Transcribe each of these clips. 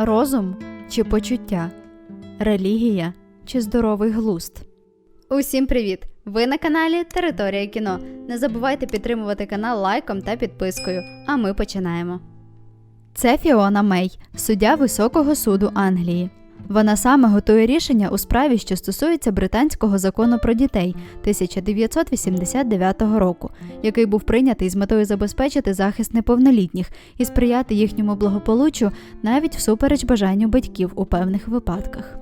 Розум чи почуття? Релігія чи здоровий глуст? Усім привіт! Ви на каналі Територія кіно. Не забувайте підтримувати канал лайком та підпискою. А ми починаємо. Це Фіона Мей, суддя Високого суду Англії. Вона саме готує рішення у справі, що стосується британського закону про дітей 1989 року, який був прийнятий з метою забезпечити захист неповнолітніх і сприяти їхньому благополуччю навіть всупереч бажанню батьків у певних випадках.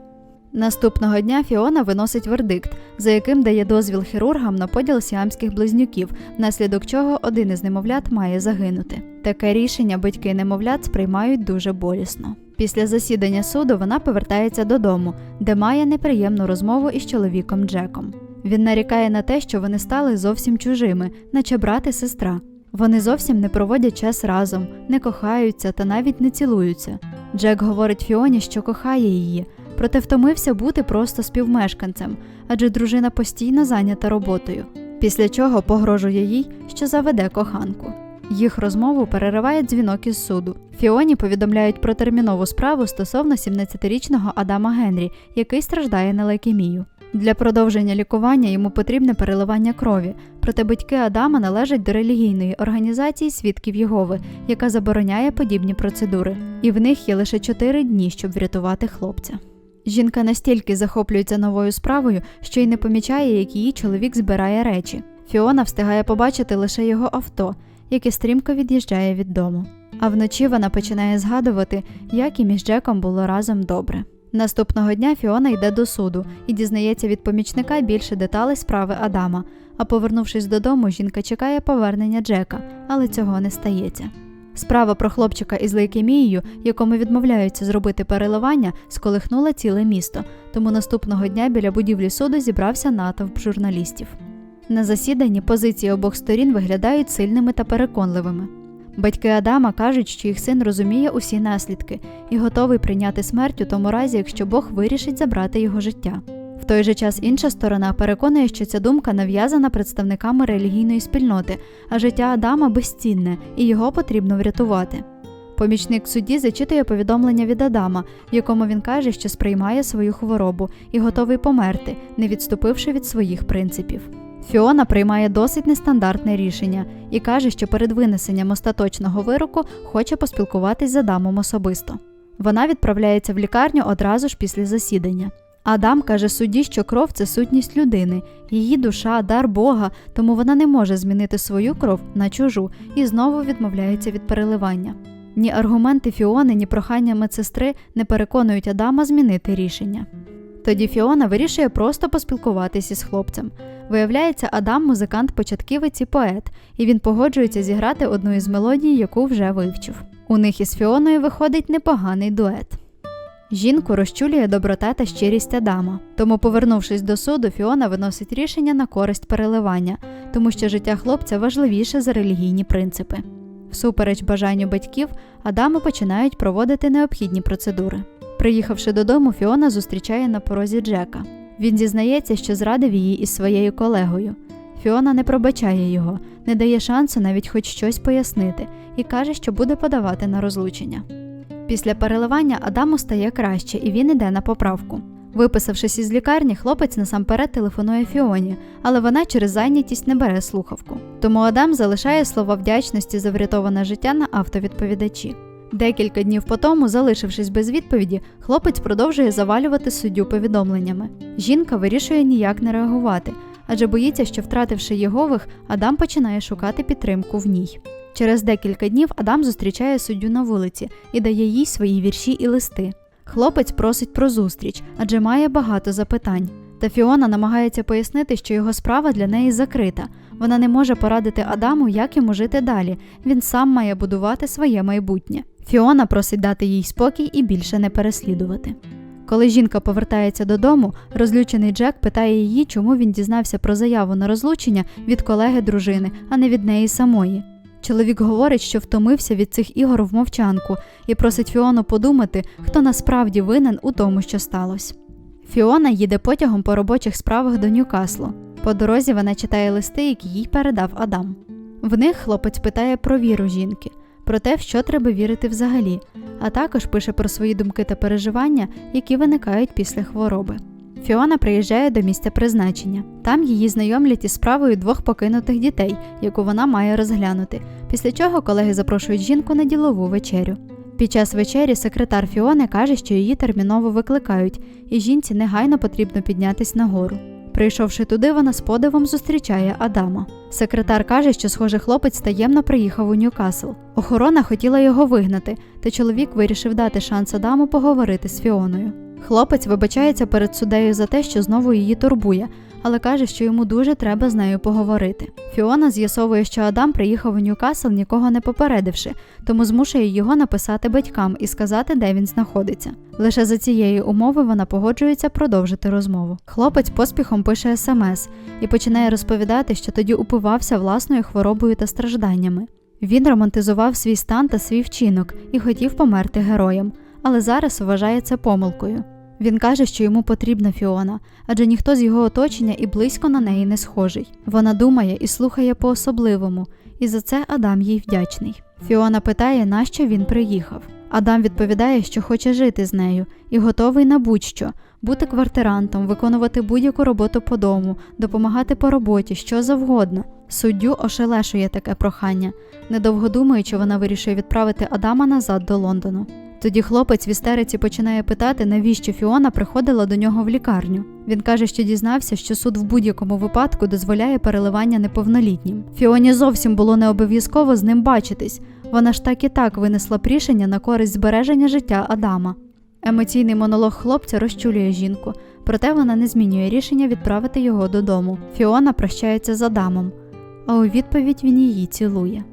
Наступного дня Фіона виносить вердикт, за яким дає дозвіл хірургам на поділ сіамських близнюків, внаслідок чого один із немовлят має загинути. Таке рішення батьки немовлят сприймають дуже болісно. Після засідання суду вона повертається додому, де має неприємну розмову із чоловіком Джеком. Він нарікає на те, що вони стали зовсім чужими, наче брат і сестра. Вони зовсім не проводять час разом, не кохаються та навіть не цілуються. Джек говорить Фіоні, що кохає її, проте втомився бути просто співмешканцем, адже дружина постійно зайнята роботою. Після чого погрожує їй, що заведе коханку. Їх розмову перериває дзвінок із суду. Фіоні повідомляють про термінову справу стосовно 17-річного Адама Генрі, який страждає на лейкемію. Для продовження лікування йому потрібне переливання крові, проте батьки Адама належать до релігійної організації Свідків Єгови, яка забороняє подібні процедури, і в них є лише 4 дні, щоб врятувати хлопця. Жінка настільки захоплюється новою справою, що й не помічає, як її чоловік збирає речі. Фіона встигає побачити лише його авто, яке стрімко від'їжджає від дому. А вночі вона починає згадувати, як і між Джеком було разом добре. Наступного дня Фіона йде до суду і дізнається від помічника більше деталей справи Адама. А повернувшись додому, жінка чекає повернення Джека, але цього не стається. Справа про хлопчика із лейкемією, якому відмовляються зробити переливання, сколихнула ціле місто, тому наступного дня біля будівлі суду зібрався натовп журналістів. На засіданні позиції обох сторін виглядають сильними та переконливими. Батьки Адама кажуть, що їх син розуміє усі наслідки і готовий прийняти смерть у тому разі, якщо Бог вирішить забрати його життя. В той же час інша сторона переконує, що ця думка нав'язана представниками релігійної спільноти, а життя Адама безцінне і його потрібно врятувати. Помічник судді зачитує повідомлення від Адама, в якому він каже, що сприймає свою хворобу і готовий померти, не відступивши від своїх принципів. Фіона приймає досить нестандартне рішення і каже, що перед винесенням остаточного вироку хоче поспілкуватись з Адамом особисто. Вона відправляється в лікарню одразу ж після засідання. Адам каже судді, що кров це сутність людини, її душа, дар Бога, тому вона не може змінити свою кров на чужу і знову відмовляється від переливання. Ні аргументи Фіони, ні прохання медсестри не переконують Адама змінити рішення. Тоді Фіона вирішує просто поспілкуватися з хлопцем. Виявляється, Адам музикант-початківець і поет, і він погоджується зіграти одну із мелодій, яку вже вивчив. У них із Фіоною виходить непоганий дует. Жінку розчулює доброта та щирість Адама. Тому, повернувшись до суду, Фіона виносить рішення на користь переливання, тому що життя хлопця важливіше за релігійні принципи. Всупереч бажанню батьків, Адаму починають проводити необхідні процедури. Приїхавши додому, Фіона зустрічає на порозі Джека. Він зізнається, що зрадив її із своєю колегою. Фіона не пробачає його, не дає шансу навіть хоч щось пояснити, і каже, що буде подавати на розлучення. Після переливання Адаму стає краще, і він іде на поправку. Виписавшись із лікарні, хлопець насамперед телефонує Фіоні, але вона через зайнятість не бере слухавку. Тому Адам залишає слова вдячності за врятоване життя на автовідповідачі. Декілька днів по тому, залишившись без відповіді, хлопець продовжує завалювати суддю повідомленнями. Жінка вирішує ніяк не реагувати, адже боїться, що втративши Єгових, Адам починає шукати підтримку в ній. Через декілька днів Адам зустрічає суддю на вулиці і дає їй свої вірші і листи. Хлопець просить про зустріч, адже має багато запитань. Та Фіона намагається пояснити, що його справа для неї закрита. Вона не може порадити Адаму, як йому жити далі. Він сам має будувати своє майбутнє. Фіона просить дати їй спокій і більше не переслідувати. Коли жінка повертається додому, розлючений Джек питає її, чому він дізнався про заяву на розлучення від колеги дружини, а не від неї самої. Чоловік говорить, що втомився від цих ігор в мовчанку і просить Фіону подумати, хто насправді винен у тому, що сталося. Фіона їде потягом по робочих справах до Ньюкаслу. По дорозі вона читає листи, які їй передав Адам. В них хлопець питає про віру жінки, про те, в що треба вірити взагалі, а також пише про свої думки та переживання, які виникають після хвороби. Фіона приїжджає до місця призначення. Там її знайомлять із справою двох покинутих дітей, яку вона має розглянути. Після чого колеги запрошують жінку на ділову вечерю. Під час вечері секретар Фіони каже, що її терміново викликають, і жінці негайно потрібно піднятись нагору. Прийшовши туди, вона з подивом зустрічає Адама. Секретар каже, що схоже хлопець таємно приїхав у Ньюкасл. Охорона хотіла його вигнати, та чоловік вирішив дати шанс Адаму поговорити з Фіоною. Хлопець вибачається перед суддею за те, що знову її турбує, але каже, що йому дуже треба з нею поговорити. Фіона з'ясовує, що Адам приїхав у Ньюкасл, нікого не попередивши, тому змушує його написати батькам і сказати, де він знаходиться. Лише за цієї умови вона погоджується продовжити розмову. Хлопець поспіхом пише смс і починає розповідати, що тоді упивався власною хворобою та стражданнями. Він романтизував свій стан та свій вчинок і хотів померти героєм, але зараз вважає це помилкою. Він каже, що йому потрібна Фіона, адже ніхто з його оточення і близько на неї не схожий. Вона думає і слухає по-особливому, і за це Адам їй вдячний. Фіона питає, нащо він приїхав. Адам відповідає, що хоче жити з нею і готовий на будь-що бути квартирантом, виконувати будь-яку роботу по дому, допомагати по роботі, що завгодно. Суддю ошелешує таке прохання. Недовго думаючи, вона вирішує відправити Адама назад до Лондону. Тоді хлопець в істериці починає питати, навіщо Фіона приходила до нього в лікарню. Він каже, що дізнався, що суд в будь-якому випадку дозволяє переливання неповнолітнім. Фіоні зовсім було не обов'язково з ним бачитись. Вона ж так і так винесла рішення на користь збереження життя Адама. Емоційний монолог хлопця розчулює жінку, проте вона не змінює рішення відправити його додому. Фіона прощається з Адамом, а у відповідь він її цілує.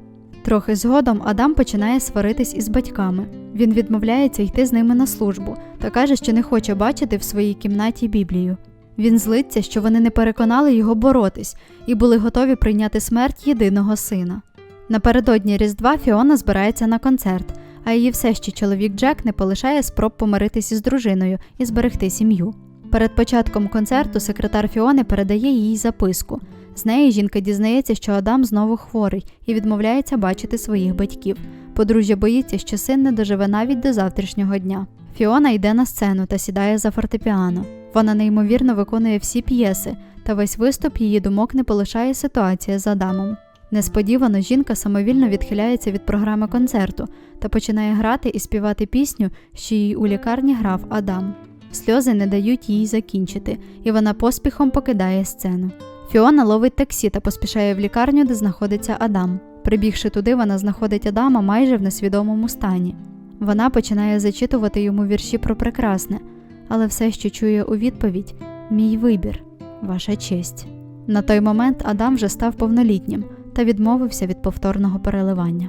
Трохи згодом Адам починає сваритись із батьками. Він відмовляється йти з ними на службу та каже, що не хоче бачити в своїй кімнаті Біблію. Він злиться, що вони не переконали його боротись і були готові прийняти смерть єдиного сина. Напередодні Різдва Фіона збирається на концерт, а її все ще чоловік Джек не полишає спроб помиритись із дружиною і зберегти сім'ю. Перед початком концерту секретар Фіони передає їй записку. З неї жінка дізнається, що Адам знову хворий і відмовляється бачити своїх батьків. Подружжя боїться, що син не доживе навіть до завтрашнього дня. Фіона йде на сцену та сідає за фортепіано. Вона неймовірно виконує всі п'єси, та весь виступ її думок не полишає ситуація з Адамом. Несподівано жінка самовільно відхиляється від програми концерту та починає грати і співати пісню, що їй у лікарні грав Адам. Сльози не дають їй закінчити, і вона поспіхом покидає сцену. Фіона ловить таксі та поспішає в лікарню, де знаходиться Адам. Прибігши туди, вона знаходить Адама майже в несвідомому стані. Вона починає зачитувати йому вірші про прекрасне, але все, що чує у відповідь мій вибір, ваша честь. На той момент Адам вже став повнолітнім та відмовився від повторного переливання.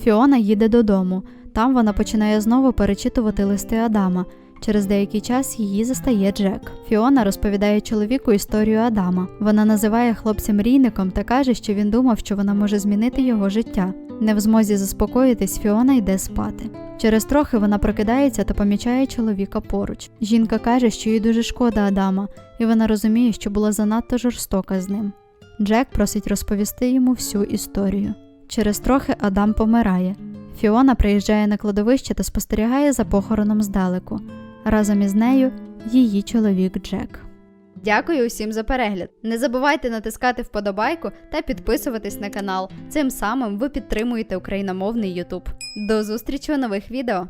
Фіона їде додому. Там вона починає знову перечитувати листи Адама. Через деякий час її застає Джек. Фіона розповідає чоловіку історію Адама. Вона називає хлопця мрійником та каже, що він думав, що вона може змінити його життя. Не в змозі заспокоїтись, Фіона йде спати. Через трохи вона прокидається та помічає чоловіка поруч. Жінка каже, що їй дуже шкода Адама, і вона розуміє, що була занадто жорстока з ним. Джек просить розповісти йому всю історію. Через трохи Адам помирає. Фіона приїжджає на кладовище та спостерігає за похороном здалеку. Разом із нею її чоловік Джек. Дякую усім за перегляд. Не забувайте натискати вподобайку та підписуватись на канал. Цим самим ви підтримуєте україномовний YouTube. До зустрічі у нових відео!